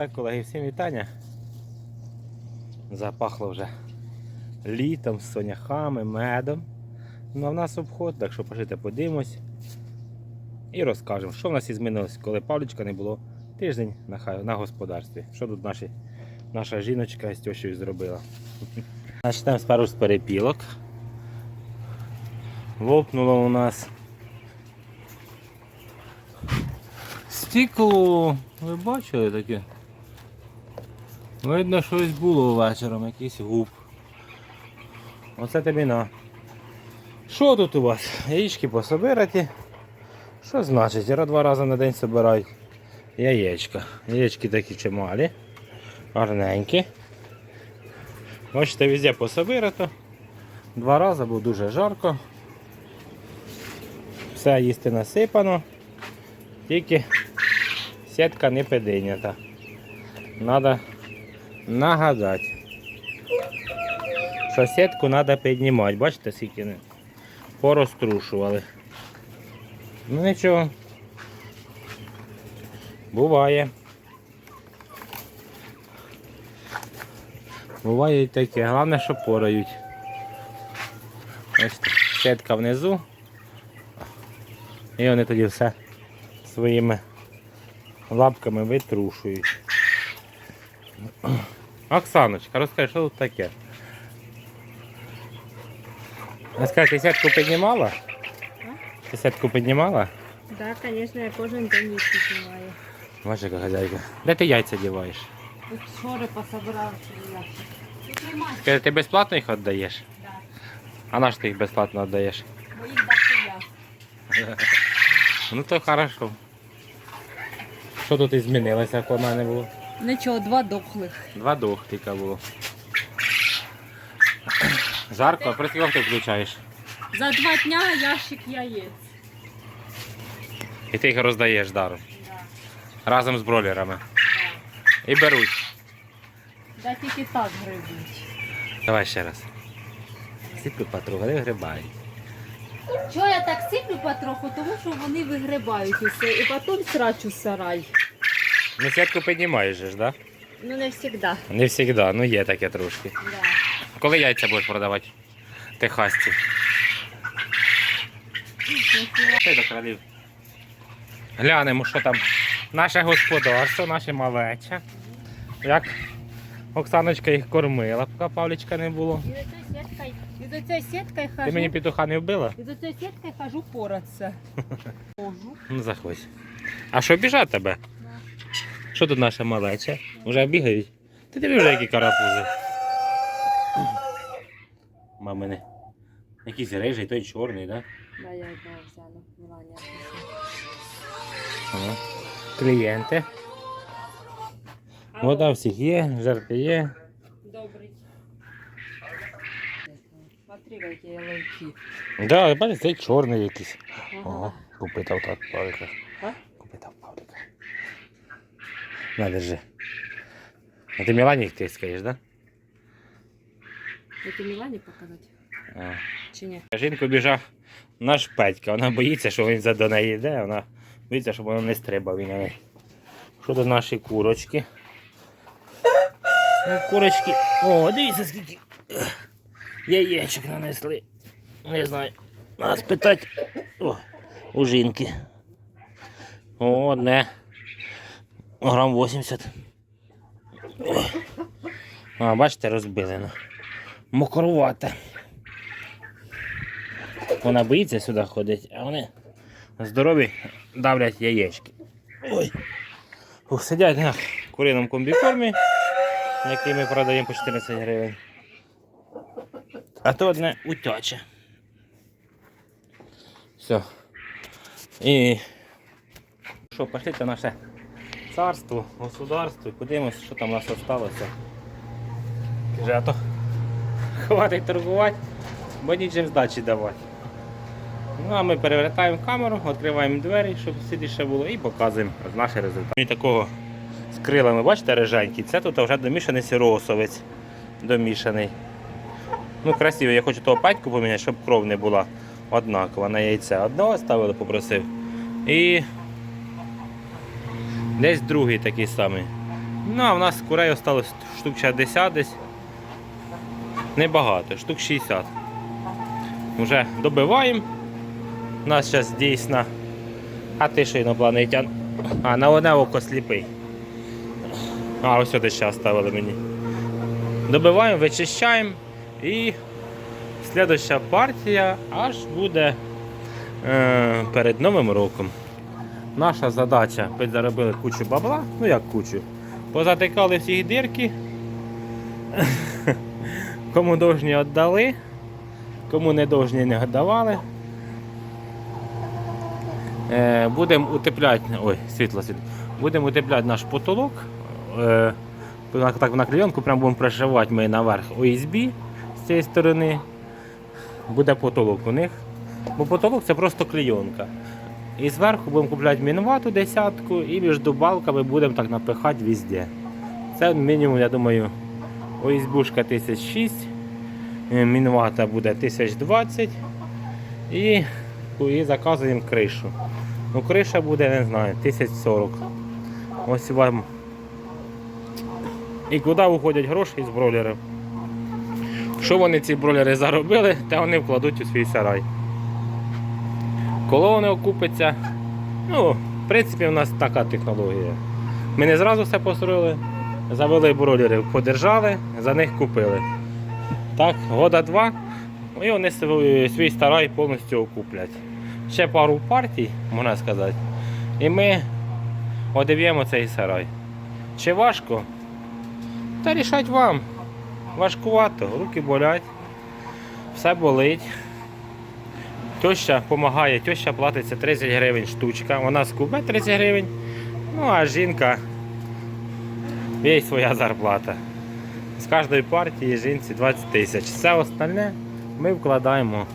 Так, колеги, всім вітання. Запахло вже літом, соняхами, медом. Ну а в нас обход, так що пожити подивимось і розкажемо, що в нас змінилось, коли Павлічка не було тиждень на, на господарстві. Що тут наші, наша жіночка з тещою зробила. Почнемо спершу з перепілок. Лопнуло у нас стекло. Ви бачили таке? Видно, щось було вечором, якийсь губ. Оце тобі на. Що тут у вас? Яєчки пособираті. Що значить? Я два рази на день собирають яєчка. Яєчки такі чималі, гарненькі. Бачите, везде пособирато. Два рази було дуже жарко. Все їсти насипано. Тільки сітка не підійнята. Надо нагадати, що треба піднімати. Бачите, скільки не порозтрушували. Ну нічого. Буває. Буває і таке. Головне, що порають. Ось сітка внизу. І вони тоді все своїми лапками витрушують. Оксаночка, розкажи, що тут таке? Розкажи, ти сітку піднімала? Ти піднімала? Так, звісно, я кожен день їх піднімаю. Бачиш, яка хазяйка. Де ти яйця діваєш? Тут шори пособирав чи як. Піднімай, Скажи, ти безплатно їх віддаєш? так. А на що ти їх безплатно віддаєш? Бо їх дав я. Ну то хорошо. Що тут і змінилося, як у мене було? Нічого, два дохлих. Два дохтика було. Жарко, а скільки ти включаєш? За два дня ящик яєць. І ти їх роздаєш даром. Да, Разом з бролерами. да. І беруть. Да тільки так грибуть. Давай ще раз. Сіплю патру, вони грибають. Чого я так сиплю потроху? Тому що вони вигрибають усе і потім срачу сарай. Ну сітку піднімаєш же ж, да? Ну не завжди. Не завжди, ну є таке трошки. Да. Коли яйця будеш продавати? Техасці. Ти до кролів. Глянемо, що там. Наше господарство, наше малече. Як Оксаночка їх кормила, поки Павлічка не було. І за цією сіткою, і за цією сіткою Ти мені петуха не вбила? І за цією сіткою хожу поратися. Хожу. Ну заходь. А що біжать тебе? Що тут наше малече? Уже бігають? Ти диви вже які карапузи. Мамини. Якийсь рижий, той чорний, так? Да? Да, я одного взяла. Меланія. Ага. Клієнти. Вода всіх є, жарти є. Добрий. Смотри, які яловики. Да, бачиш, цей чорний якийсь. Ага. Ага. Купитав так Павліка. На, держи. А ти Мілані їх тискаєш, да? Это Мілані показати? А. Чи ні? Жінку біжав наш Петька. Вона боїться, що він за до неї йде, вона боїться, щоб вона не стрибав він на неї. Що тут наші курочки? Ну, курочки. О, дивіться, скільки яєчок нанесли. Не знаю. Треба спитати О, у жінки. О, одне. Грам 80. Ой. А, бачите, розбили. ну. Мокрувате. Вона боїться сюди ходити, а вони здорові давлять яєчки. Ой. Ух, сидять на куриному комбікормі, який ми продаємо по 14 гривень. А то одне утяче. Все. І що, пошліть наше царство, государство, і подивимося, що там у нас залишилося. Каже, а то хватить торгувати, бо нічим здачі давати. Ну а ми перевертаємо камеру, відкриваємо двері, щоб сидіше було, і показуємо наші результати. І такого з крилами, бачите, риженький, це тут вже домішаний сиросовець. Домішаний. Ну, красиво, я хочу того патьку поміняти, щоб кров не була однакова на яйця. Одного ставили, попросив. І десь другий такий самий. Ну, а в нас курей осталось штук 60 десь. Небагато, штук 60. Уже добиваємо. У нас зараз дійсно. А ти що інопланетян? А, на одне око сліпий. А, ось сюди ще ставили мені. Добиваємо, вичищаємо і слідуща партія аж буде е, перед Новим роком. Наша задача підзаробили кучу бабла, ну як кучу. Позатикали всі дирки. Кому должні віддали, кому не должні не віддавали. Е, Будемо утепляти, ой, світло світло. Будемо утепляти наш потолок. Е, так на клейонку прямо будемо пришивати ми наверх ОСБ з цієї сторони. Буде потолок у них. Бо потолок це просто клейонка. І зверху будемо купляти мінвату десятку і між балками будемо так напихати везде. Це мінімум, я думаю, ОСБшка 1006, е, мінвата буде 1020 і, і заказуємо кришу. Ну, криша буде, не знаю, 1040. Ось вам. І куди уходять гроші з бройлерів? Що вони ці бройлери заробили, те вони вкладуть у свій сарай. Коли вони окупиться, ну, в принципі, у нас така технологія. Ми не зразу все построїли, завели бройлерів, подержали, за них купили. Так, года два, і вони свій старай повністю окуплять. Ще пару партій, можна сказати, і ми одив'ємо цей сарай. Чи важко? Та рішать вам. Важкувато, руки болять, все болить. Теща допомагає, теща платиться 30 гривень штучка, вона скубе 30 гривень, ну а жінка є своя зарплата. З кожної партії жінці 20 тисяч. Все остальне ми вкладаємо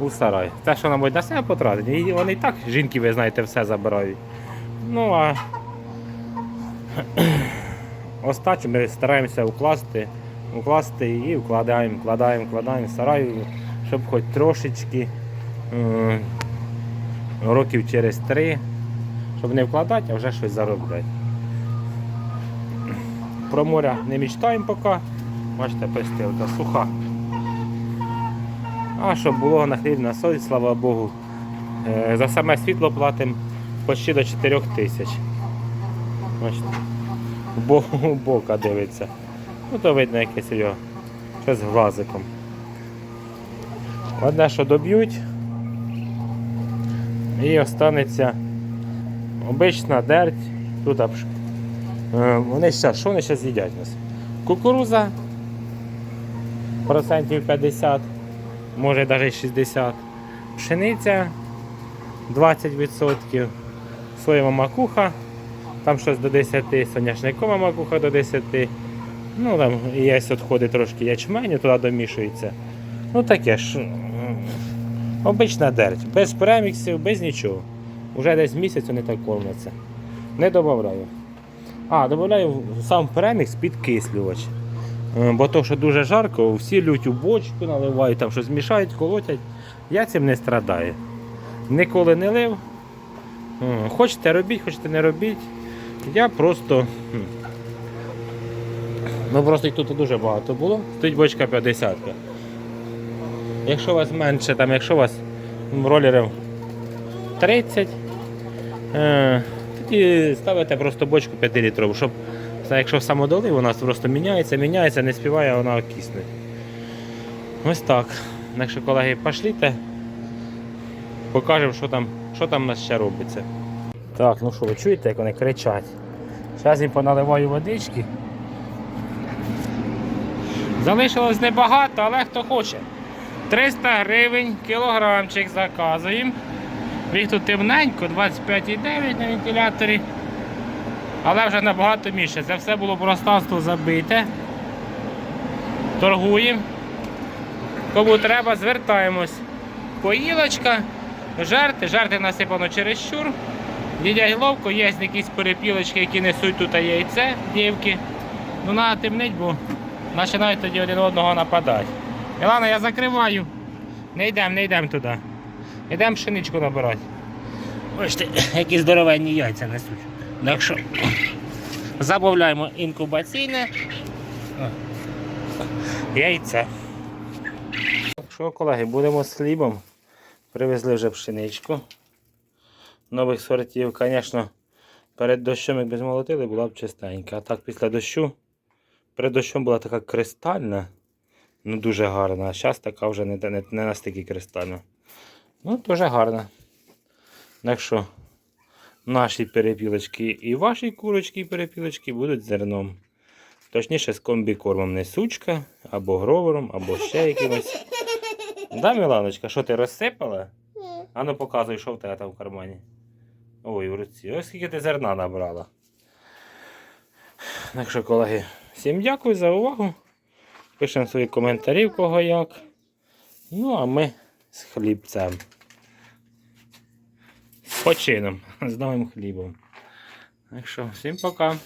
у сарай. Те, що нам на себе потратити, і вони і так, жінки, ви знаєте, все забирають. Ну а остачу ми стараємося укласти, укласти і вкладаємо, вкладаємо, вкладаємо в сарай, щоб хоч трошечки років через три, щоб не вкладати, а вже щось заробляти. Про моря не мечтаємо поки. Бачите, пристилка суха. А щоб було на хліб на соль, слава Богу. Е, За саме світло платимо почти до 4 тисяч. Бо, бока дивиться. Ну то видно якесь його. Щось з глазиком. Одне, що доб'ють. І останеться обична дерть. Тут. Е, Вони ще, що вони ще з'їдять нас? Кукуруза процентів 50, може навіть 60. Пшениця 20%, соєва макуха, там щось до 10, соняшникова макуха до 10. Ну там є відходи трошки ячменю, туди домішується. Ну таке ж. Обична дерть, без преміксів, без нічого. Уже десь місяць вони так кормляться. Не додаю. А, додаю сам премікс підкислювач. Е, Бо то, що дуже жарко, всі лють у бочку, наливають, там щось змішають, колотять. Я цим не страдаю. Ніколи не лив. Е, Хочете робіть, хочете не робіть. Я просто. Ну просто їх тут дуже багато було. Стоїть бочка 50. Якщо у вас менше, там, якщо у вас ролерів 30, е, тоді ставите просто бочку 5 літрову, щоб якщо самодолив, у нас просто міняється, міняється, не співає, вона окисне. Ось так. Якщо колеги пошліте, покажемо, що там, що там у нас ще робиться. Так, ну що, ви чуєте, як вони кричать? Зараз їм поналиваю водички. Залишилось небагато, але хто хоче. 300 гривень кілограмчик заказуємо. Їх тут темненько, 25,9 на вентиляторі. Але вже набагато більше. Це все було пространство забите. Торгуємо. Кому треба, звертаємось. Поїлочка, жерти, жерти насипано чересчур. Їдять ловко, є якісь перепілочки, які несуть тут яйце, дівки. Ну треба темнить, бо починають тоді один одного нападати. Мілана, я закриваю. Не йдемо, не йдемо туди. Йдемо пшеничку набирати. Бачите, які здоровенні яйця несуть. Так що Замовляємо інкубаційне яйце. Так що, колеги, будемо з хлібом. Привезли вже пшеничку. Нових сортів, звісно, перед дощом, якби змолотили, була б чистенька. А так після дощу, перед дощом була така кристальна, ну дуже гарна. А зараз така вже не, не, не настільки кристальна. Ну, дуже гарна. Так що наші перепілочки і ваші курочки і перепілочки будуть зерном. Точніше, з комбікормом не сучка, або гровером, або ще якимось. Да, Міланочка, що ти розсипала? А ну показуй, що в тебе там в кармані. Ой, в руці. Ось скільки ти зерна набрала. Так що, колеги, всім дякую за увагу. Пишемо свої коментарі, в кого як. Ну, а ми з хлібцем. З почином, з новим хлібом. Так що, всім пока.